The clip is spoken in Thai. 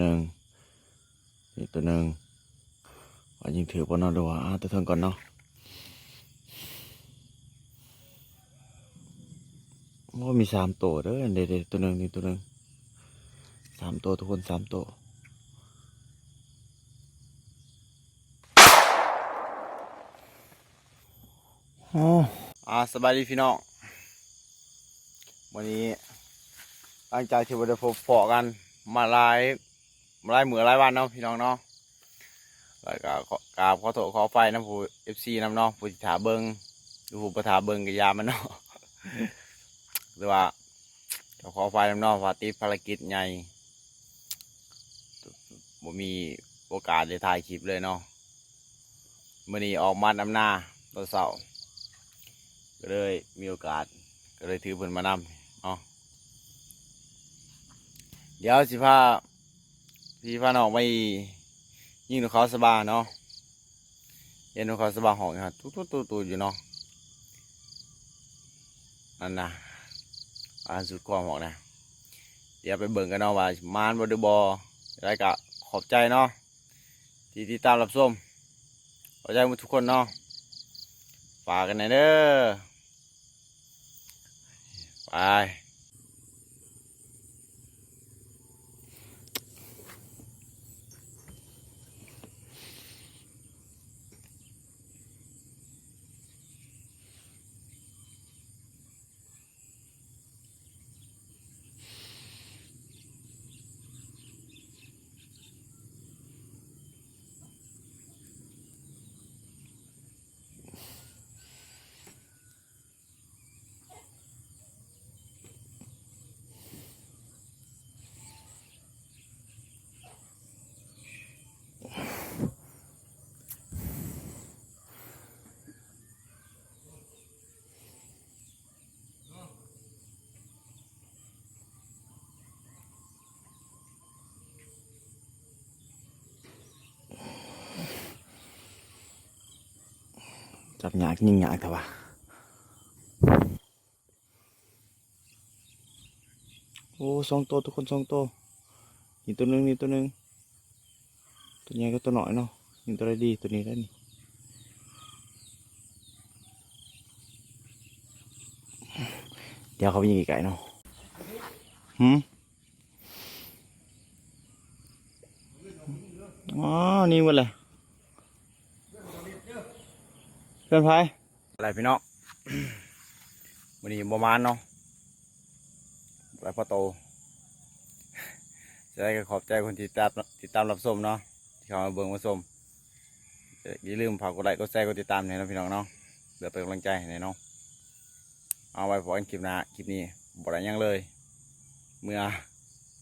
หนึ่งนี่ตัวหนึ่งว่ายิงถือปนอดูว่าตัวเทิงก่อนเนาะว่ามีสามตัวเด้อเด็ดๆตัวหนึ่งนี่ตัวหนึ่งสามตัวทุกคนสามตัวอ๋ออ่าสบายดีพี่น้องวันนี้หลังจากที่เราได้พบปะกันมาหลา ยมาหลายมือหลายวันเนาะพี่น้องเนาะแล้วก็กราบขอโทษขอไฟนะผู้เอฟซีน้ำเนาะผู้ที่ถาเบิงหรือผู้ประถาเบิงกับยามันเนาะหรือว่าขอไฟน้ำเนาะว่าติดภารกิจใหญ่บ่มีโอกาสได้ถ่ายคลิปเลยเนาะมื่อนี้ออกมาดำหน้าตอนเสาร์ก็เลยมีโอกาสก็เลยถือเพิ่นมานำเนาะเดี๋ยวสิพา พี่พาน้องไปยิงนกเขาสบาเนาะเย็นนกเขาสบาหองครับตุ๊ตุ๊ตุ๊ตุ๊อยู่เนาะนั่นนะอันสุดความหอกนะเดี๋ยวไปเบิ่งกันเนาะว่ามานบไดบอแล้ก็ขอบใจเนาะที่ติดตามรับชมขอบใจมดทุกคนเนาะฝากกันหน่อยเด้อไป จับหยากยิงหยากแต่ว่าโอ้สองตัวทุกคนสองตัวนี่ตัวหนึ่งนี่ตัวหนึ่งตัวใหญ่ก็ตัวน้อยเนาะนี่ตัวอะไรดีตัวนี้ได้นี่เดี๋ยวเขาไปยิงไก่เนาะหืมอ๋อนี่หมดเลย เพื่อนพายอะไรพี่น้องวันนี้ประมาณเนาะอะไรพ่อโตจะได้ก็ขอบใจคนที่ติดตามติดตามรับชมเนาะที่เขามาเบิ่งมาชมอย่าลืมฝากกดไลค์กดแชร์กดติดตามให้นะพี่น้องเนาะเพื่อเป็นกำลังใจให้เนาะเอาไว้พอกันคลิปหน้าคลิปนี้บ่ได้ยังเลย เมื่อ